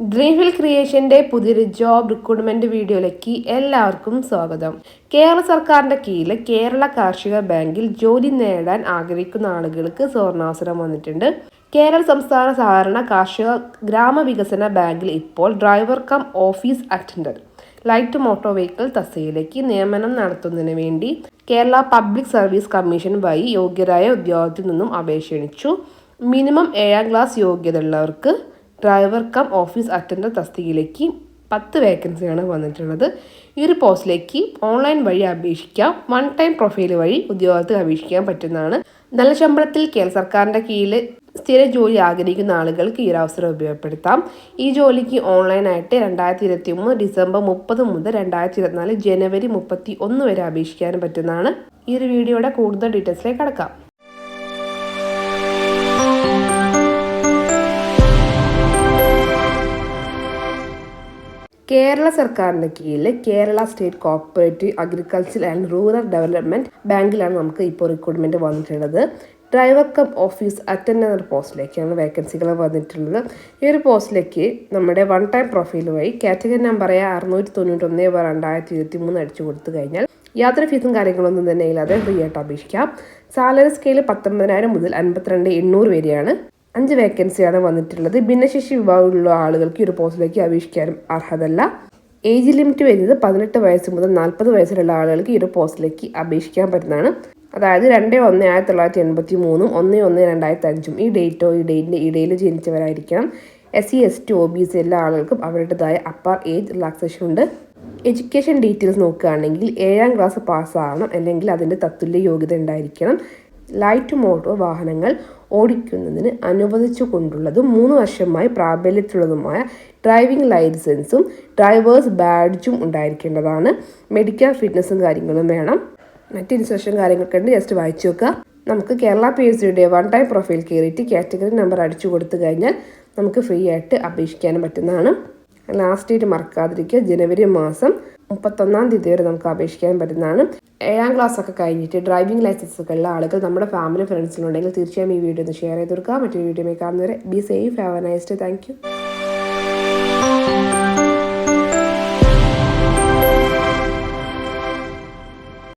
ഡ്രീംഹിൽ ക്രിയേഷന്റെ പുതിയൊരു job recruitment വീഡിയോയിലേക്ക് എല്ലാവർക്കും സ്വാഗതം. കേരള സർക്കാരിന്റെ കീഴിൽ കേരള കാർഷിക ബാങ്കിൽ ജോലി നേടാൻ ആഗ്രഹിക്കുന്ന ആളുകൾക്ക് സ്വർണാവസരം വന്നിട്ടുണ്ട്. കേരള സംസ്ഥാന സഹകരണ കാർഷിക ഗ്രാമവികസന ബാങ്കിൽ ഇപ്പോൾ driver cum office attender light motor vehicle തസ്തയിലേക്ക് നിയമനം നടത്തുന്നതിന് വേണ്ടി കേരള പബ്ലിക് സർവീസ് കമ്മീഷൻ വഴി യോഗ്യരായ ഉദ്യോഗത്തിൽ നിന്നും അപേക്ഷ മിനിമം ഏഴാം ക്ലാസ് യോഗ്യത ഉള്ളവർക്ക് ഡ്രൈവർ കം ഓഫീസ് അറ്റൻഡർ തസ്തികയിലേക്ക് പത്ത് വേക്കൻസിയാണ് വന്നിട്ടുള്ളത്. ഈ ഒരു പോസ്റ്റിലേക്ക് ഓൺലൈൻ വഴി അപേക്ഷിക്കാം. വൺ ടൈം പ്രൊഫൈൽ വഴി ഉദ്യോഗത്തിൽ അപേക്ഷിക്കാൻ പറ്റുന്നതാണ്. നല്ല ശമ്പളത്തിൽ കേരള സർക്കാരിന്റെ കീഴിൽ സ്ഥിര ജോലി ആഗ്രഹിക്കുന്ന ആളുകൾക്ക് ഈ അവസരം ഉപയോഗപ്പെടുത്താം. ഈ ജോലിക്ക് ഓൺലൈനായിട്ട് രണ്ടായിരത്തി ഇരുപത്തി മൂന്ന് ഡിസംബർ മുപ്പത് മുതൽ രണ്ടായിരത്തി ഇരുപത്തിനാല് ജനുവരി മുപ്പത്തി ഒന്ന് വരെ അപേക്ഷിക്കാനും പറ്റുന്നതാണ്. ഈ ഒരു വീഡിയോയുടെ കൂടുതൽ ഡീറ്റെയിൽസിലേക്ക് കടക്കാം. കേരള സർക്കാരിന്റെ കീഴിൽ Kerala state cooperative agriculture and rural development ബാങ്കിലാണ് നമുക്ക് ഇപ്പോൾ റിക്രൂട്ട്മെന്റ് വന്നിട്ടുള്ളത്. ഡ്രൈവർ കം ഓഫീസ് അറ്റൻഡർ പോസ്റ്റിലേക്കാണ് വേക്കൻസികൾ വന്നിട്ടുള്ളത്. ഈ ഒരു പോസ്റ്റിലേക്ക് നമ്മുടെ വൺ ടൈം പ്രൊഫൈൽ വഴി കാറ്റഗറി നമ്പറായ അറുന്നൂറ്റി തൊണ്ണൂറ്റൊന്ന് രണ്ടായിരത്തി ഇരുപത്തി മൂന്ന് അടിച്ചു കൊടുത്തു കഴിഞ്ഞാൽ യാത്ര ഫീസും കാര്യങ്ങളൊന്നും തന്നെ ഇല്ലാതെ ഫ്രീ ആയിട്ട് അപേക്ഷിക്കാം. സാലറി സ്കെയിൽ പത്തൊമ്പതിനായിരം മുതൽ അൻപത്തിരണ്ട് എണ്ണൂറ് വരെയാണ് അഞ്ച് വേക്കൻസിയാണ് വന്നിട്ടുള്ളത്. ഭിന്നശേഷി വിഭാഗമുള്ള ആളുകൾക്ക് ഈ ഒരു പോസ്റ്റിലേക്ക് അപേക്ഷിക്കാനും അർഹതല്ല. ഏജ് ലിമിറ്റ് വരുന്നത് പതിനെട്ട് വയസ്സ് മുതൽ നാൽപ്പത് വയസ്സിലുള്ള ആളുകൾക്ക് ഈ ഒരു പോസ്റ്റിലേക്ക് അപേക്ഷിക്കാൻ പറ്റുന്നതാണ്. അതായത് രണ്ട് ഒന്ന് ആയിരത്തി തൊള്ളായിരത്തി എൺപത്തി മൂന്നും ഒന്ന് ഒന്ന് രണ്ടായിരത്തി അഞ്ചും ഈ ഡേറ്റോ ഈ ഡേറ്റിന്റെ ഇടയിൽ ജനിച്ചവരായിരിക്കണം. S C S T O B C എല്ലാ ആളുകൾക്കും അവരുടേതായ അപ്പർ ഏജ് റിലാക്സേഷൻ ഉണ്ട്. എഡ്യൂക്കേഷൻ ഡീറ്റെയിൽസ് നോക്കുകയാണെങ്കിൽ ഏഴാം ക്ലാസ് പാസ്സാകണം അല്ലെങ്കിൽ അതിന്റെ തത്തുല്യ യോഗ്യത ഉണ്ടായിരിക്കണം. ലൈറ്റ് മോട്ടോർ വാഹനങ്ങൾ ഓടിക്കുന്നതിന് അനുവദിച്ചു കൊണ്ടുള്ളതും മൂന്ന് വർഷമായി പ്രാബല്യത്തിലുള്ളതുമായ ഡ്രൈവിംഗ് ലൈസൻസും ഡ്രൈവേഴ്സ് ബാഡ്ജും ഉണ്ടായിരിക്കേണ്ടതാണ്. മെഡിക്കൽ ഫിറ്റ്നസ്സും കാര്യങ്ങളും വേണം. മറ്റ് ഇൻസ്ട്രക്ഷൻ കാര്യങ്ങളൊക്കെ ഉണ്ട്. ജസ്റ്റ് വായിച്ചു നോക്കുക. നമുക്ക് കേരള പി എസ് സിയുടെ വൺ ടൈം പ്രൊഫൈൽ കയറിയിട്ട് കാറ്റഗറി നമ്പർ അടിച്ചു കൊടുത്തു കഴിഞ്ഞാൽ നമുക്ക് ഫ്രീ ആയിട്ട് അപേക്ഷിക്കാനും പറ്റുന്നതാണ്. ലാസ്റ്റ് ഡേറ്റ് മറക്കാതിരിക്കുക. ജനുവരി മാസം മുപ്പത്തൊന്നാം തീയതി വരെ നമുക്ക് അപേക്ഷിക്കാൻ പറ്റുന്നതാണ്. ഏഴാം ക്ലാസ് ഒക്കെ കഴിഞ്ഞിട്ട് ഡ്രൈവിംഗ് ലൈസൻസ് ഒക്കെ ഉള്ള ആളുകൾ നമ്മുടെ ഫാമിലി ഫ്രണ്ട്സിനുണ്ടെങ്കിൽ തീർച്ചയായും ഈ വീഡിയോ ഒന്ന് ഷെയർ ചെയ്ത് കൊടുക്കുക. മറ്റൊരു വീഡിയോ കാണുന്നവരെ be safe have a nice day thank you